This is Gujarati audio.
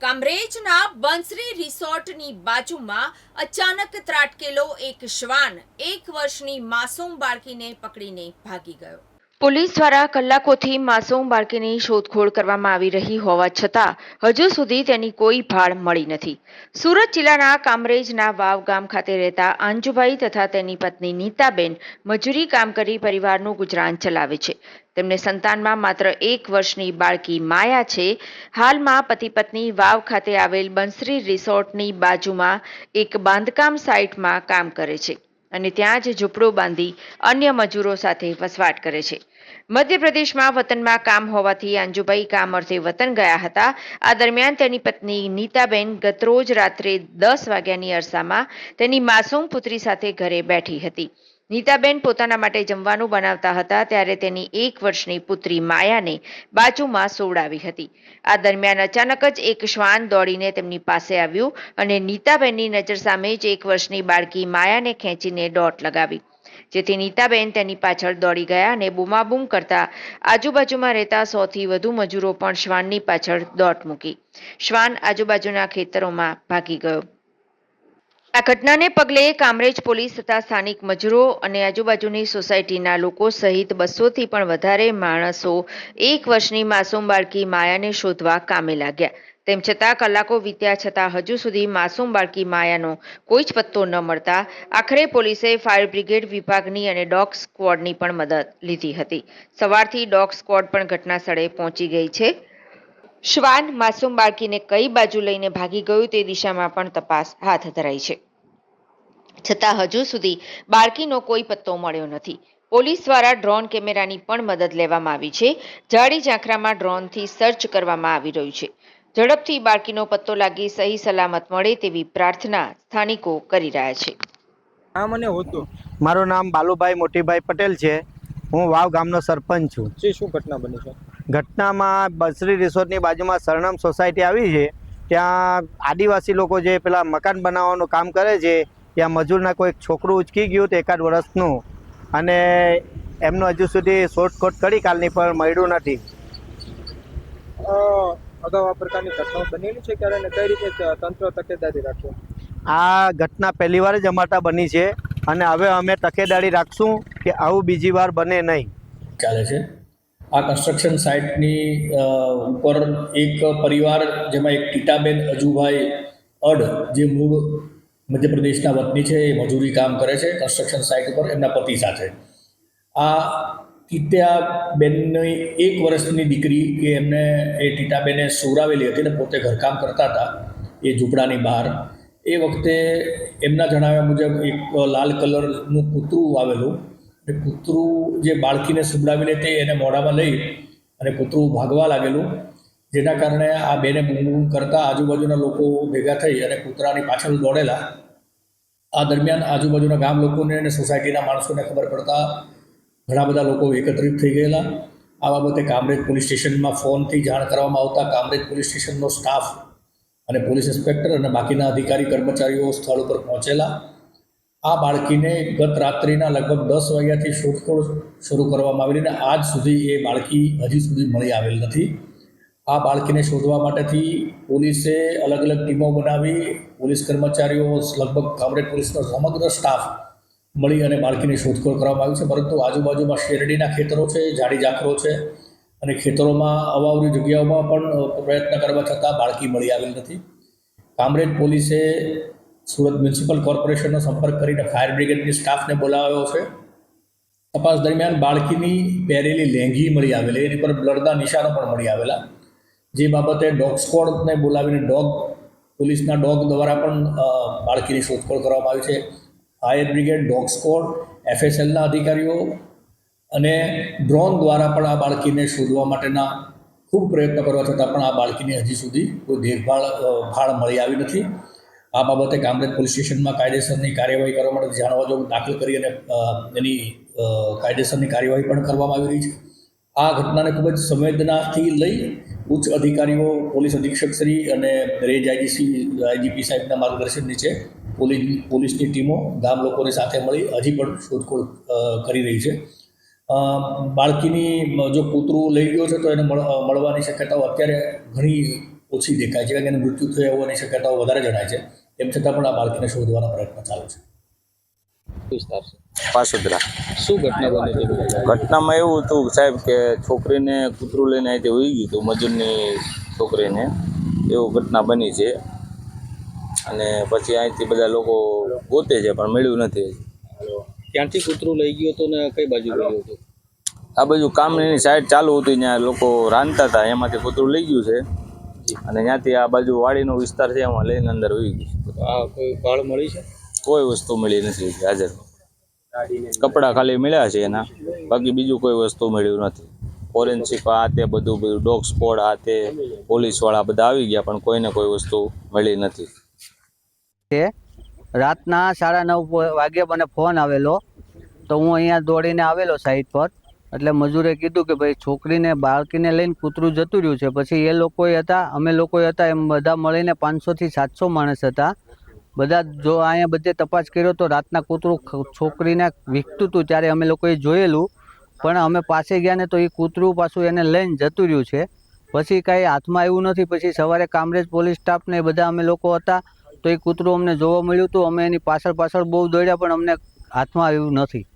કામરેજના બંસરી રિસોર્ટની બાજુમાં અચાનક ત્રાટકેલો એક શ્વાન એક વર્ષની માસૂમ બાળકીને પકડીને ભાગી ગયો. પોલીસ દ્વારા કલાકોથી માસૂમ બાળકીની શોધખોળ કરવામાં આવી રહી હોવા છતાં હજુ સુધી તેની કોઈ ભાળ મળી નથી. સુરત જિલ્લાના કામરેજના વાવ ગામ ખાતે રહેતા અંજુભાઈ તથા તેની પત્ની નીતાબેન મજૂરી કામ કરી પરિવારનું ગુજરાન ચલાવે છે. તેમને સંતાનમાં માત્ર એક વર્ષની બાળકી માયા છે. હાલમાં પતિ પત્ની વાવ ખાતે આવેલ બંસરી રિસોર્ટની બાજુમાં એક બાંધકામ સાઇટમાં કામ કરે છે. અને ત્યાં જ ઝૂંપડું બાંધી અન્ય મજૂરો સાથે વસવાટ કરે છે. મધ્યપ્રદેશમાં વતનમાં કામ હોવાથી અંજુભાઈ કામ અર્થે વતન ગયા હતા. આ દરમિયાન તેની પત્ની નીતાબેન ગતરોજ રાત્રે દસ વાગ્યાની અરસામાં તેની માસૂમ પુત્રી સાથે ઘરે બેઠી હતી. નીતાબેન પોતાના માટે જમવાનું બનાવતા હતા ત્યારે તેની એક વર્ષની પુત્રી માયાને બાજુમાં સોવડાવી હતી. આ દરમિયાન અચાનક જ એક શ્વાન દોડીને તેમની પાસે આવ્યું અને નીતાબેનની નજર સામે જ એક વર્ષની બાળકી માયાને ખેંચીને દોટ લગાવી. જેથી નીતાબેન તેની પાછળ દોડી ગયા અને બૂમાબૂમ કરતા આજુબાજુમાં રહેતા સોથી વધુ મજૂરો પણ શ્વાનની પાછળ દોટ મૂકી. શ્વાન આજુબાજુના ખેતરોમાં ભાગી ગયો. આ ઘટનાને પગલે કામરેજ પોલીસ તથા સ્થાનિક મજૂરો અને આજુબાજુની સોસાયટીના લોકો સહિત બસોથી પણ વધારે માણસો એક વર્ષની માસૂમ બાળકી માયાને શોધવા કામે લાગ્યા. તેમ છતાં કલાકો વીત્યા છતાં હજુ સુધી માસૂમ બાળકી માયાનો કોઈ જ પત્તો ન મળતા આખરે પોલીસે ફાયર બ્રિગેડ વિભાગની અને ડોગ સ્ક્વોડની પણ મદદ લીધી હતી. સવારથી ડોગ સ્ક્વોડ પણ ઘટના સ્થળે પહોંચી ગઈ છે. શ્વાન માસૂમ બાળકીને કઈ બાજુ લઈને ભાગી ગયું તે દિશામાં પણ તપાસ હાથ ધરાઈ છે. છતાં હજુ સુધી બાળકીનો કોઈ પત્તો મળ્યો નથી. પોલીસ દ્વારા ડ્રોન કેમેરાની પણ મદદ લેવામાં આવી છે. જાડી ઝાંખરામાં ડ્રોનથી સર્ચ કરવામાં આવી રહ્યું છે. ઝડપથી બાળકીનો પત્તો લાગી સહી સલામત મળે તેવી પ્રાર્થના સ્થાનિકો કરી રહ્યા છે. હા મને હોતું મારું નામ બાલુભાઈ મોટીભાઈ પટેલ છે. હું વાવ ગામનો સરપંચ છું. શું ઘટના બની છે? ઘટનામાં બસરી રિસોર્ટની બાજુમાં સરણમ સોસાયટી આવી છે. ત્યાં આદિવાસી લોકો જે પેલા મકાન બનાવવાનું કામ કરે છે ત્યાં મજૂરના કોઈ છોકરું ઉચકી ગયું તો એકાદ વર્ષનું. અને એમનું હજુ સુધી શોધખોટ કરી કાલની પણ મળ્યું નથી. અગાઉ આ પ્રકારની ઘટનાઓ બનેલી છે ક્યારે અને કઈ રીતે તંત્ર તકેદારી રાખ્યું આ ઘટના પહેલી વાર જ અમારા ત્યાં બની છે અને હવે અમે તકેદારી રાખશું કે આવું બીજી વાર બને નહીં. ચાલે છે? આ કન્સ્ટ્રક્શન સાઇટની ઉપર એક પરિવાર, જેમાં એક ટીટાબેન અજુભાઈ અડ જે મૂળ મધ્યપ્રદેશના વતની છે, એ મજૂરી કામ કરે છે કન્સ્ટ્રક્શન સાઇટ ઉપર, એમના પતિ સાથે. આ ટીટાબેનની એક વર્ષની દીકરી કે એમને, એ ટીટાબેને સુવરાવેલી હતી ને પોતે ઘરકામ કરતા હતા, એ ઝૂંપડાની બહાર. એ વખતે એમના જણાવ્યા મુજબ એક લાલ કલરનું કૂતરું આવેલું એ કૂતરું જે બાળકીને સુવડાવીને તે એને મોઢામાં લઈ અને કૂતરું ભાગવા લાગેલું. જેના કારણે આ બેને બૂમ કરતા આજુબાજુના લોકો ભેગા થઈ અને કૂતરાની પાછળ દોડેલા. આ દરમિયાન આજુબાજુના ગામ લોકોને અને સોસાયટીના માણસોને ખબર પડતા ઘણા બધા લોકો એકત્રિત થઈ ગયેલા. આ બાબતે કામરેજ પોલીસ સ્ટેશનમાં ફોનથી જાણ કરવામાં આવતા કામરેજ પોલીસ સ્ટેશનનો સ્ટાફ અને પોલીસ ઇન્સ્પેક્ટર અને બાકીના અધિકારી કર્મચારીઓ સ્થળ ઉપર પહોંચેલા. આ બાળકીને ગત રાત્રિના લગભગ દસ વાગ્યાથી શોધખોળ શરૂ કરવામાં આવેલી અને આજ સુધી એ બાળકી હજી સુધી મળી આવેલ નથી. આ બાળકીને શોધવા માટેથી પોલીસે અલગ અલગ ટીમો બનાવી, પોલીસ કર્મચારીઓ, લગભગ કામરેજ પોલીસનો સમગ્ર સ્ટાફ મળી અને બાળકીની શોધખોળ કરવામાં આવી છે. પરંતુ આજુબાજુમાં શેરડીના ખેતરો છે, જાડી ઝાખરો છે અને ખેતરોમાં અવાવરી જગ્યાઓમાં પણ પ્રયત્ન કરવા છતાં બાળકી મળી આવેલ નથી. કામરેજ પોલીસે સુરત મ્યુનિસિપલ કોર્પોરેશનનો સંપર્ક કરીને ફાયર બ્રિગેડની સ્ટાફને બોલાવ્યો છે. તપાસ દરમિયાન બાળકીની પહેરેલી લેંઘી મળી આવેલી, એની પર બ્લડના નિશાનો પણ મળી આવેલા. જે બાબતે ડોગ સ્કોડને બોલાવીને ડોગ, પોલીસના ડોગ દ્વારા પણ બાળકીની શોધખોળ કરવામાં આવી છે. ફાયર બ્રિગેડ, ડોગ સ્કોડ એફએસએલના અધિકારીઓ અને ડ્રોન દ્વારા પણ આ બાળકીને શોધવા માટેના ખૂબ પ્રયત્ન કરવા છતાં પણ આ બાળકીને હજી સુધી કોઈ દેખભાળ ભાળ મળી આવી નથી. આ બાબતે કામરેજ પોલીસ સ્ટેશનમાં કાયદેસરની કાર્યવાહી કરવા માટે જાણવા જોગ દાખલ કરી અને એની કાયદેસરની કાર્યવાહી પણ કરવામાં આવી રહી છે. આ ઘટનાને ખૂબ જ સંવેદનાથી લઈ ઉચ્ચ અધિકારીઓ, પોલીસ અધિક્ષક શ્રી અને રેન્જ આઈજીસી, આઈજીપી સાહેબના માર્ગદર્શન નીચે પોલીસ પોલીસની ટીમો ગામ લોકોની સાથે મળી હજી પણ શોધખોળ કરી રહી છે. બાળકીની જો કૂતરું લઈ ગયો છે તો એને મળ- મળવાની શક્યતાઓ અત્યારે ઘણી ઓછી દેખાય છે, કારણ કે એનું મૃત્યુ થયું હોવાની શક્યતાઓ વધારે જણાય છે. તેમ છતાં પણ આ બાળકીને શોધવાનો પ્રયત્ન ચાલુ છે. વિસ્તાર છે પાસુદરા. શું ઘટના બની હતી ઘટનામાં એવું હતું સાહેબ કે છોકરીને કૂતરું લઈને અહીંથી ઉઈ ગયું હતું મજૂરની છોકરીને. એવું ઘટના બની છે. અને પછી અહીંથી બધા લોકો ગોતે છે પણ મળ્યું નથી ક્યાંથી કૂતરું લઈ ગયો હતો ને કઈ બાજુ ગયું હતું? આ બાજુ કામની સાઈડ ચાલુ હતી ત્યાં લોકો રાંધતા હતા એમાંથી કૂતરું લઈ ગયું છે. અને ત્યાંથી આ બાજુ વાડીનો વિસ્તાર છે એમાં લઈને અંદર ઉઈ ગઈ. આ કોઈ ભાળ મળી છે? કોઈ વસ્તુ મળી નથી હાજર. કપડાં ખાલી મળ્યા છે એના. બાકી બીજું કોઈ વસ્તુ મળ્યું નથી. ફોરેન્સિક આ તે બધું બધું ડોગ સ્પોડ આ તે પોલીસવાળા બધા આવી ગયા પણ કોઈને કોઈ વસ્તુ મળી નથી. રાતના સાડા નવ વાગે મને ફોન આવેલો. તો હું અહીંયા દોડીને આવેલો સાઈડ પર. એટલે મજૂરે કીધું કે ભાઈ છોકરીને, બાળકીને લઈને કૂતરું જતું રહ્યું છે. પછી એ લોકોએ હતા, અમે લોકોએ હતા, એમ બધા મળીને પાંચસોથી સાતસો માણસ હતા. બધા જો અહીંયા બધે તપાસ કર્યો તો રાતના કૂતરું છોકરીને વીખતું હતું ત્યારે અમે લોકોએ જોયેલું. પણ અમે પાસે ગયા ને તો એ કૂતરું પાછું એને લઈને જતું રહ્યું છે. પછી કાંઈ હાથમાં આવ્યું નથી. પછી સવારે કામરેજ પોલીસ સ્ટાફ ને એ બધા અમે લોકો હતા. તો એ કૂતરું અમને જોવા મળ્યું હતું અમે એની પાછળ પાછળ બહુ દોડ્યા, પણ અમને હાથમાં આવ્યું નથી.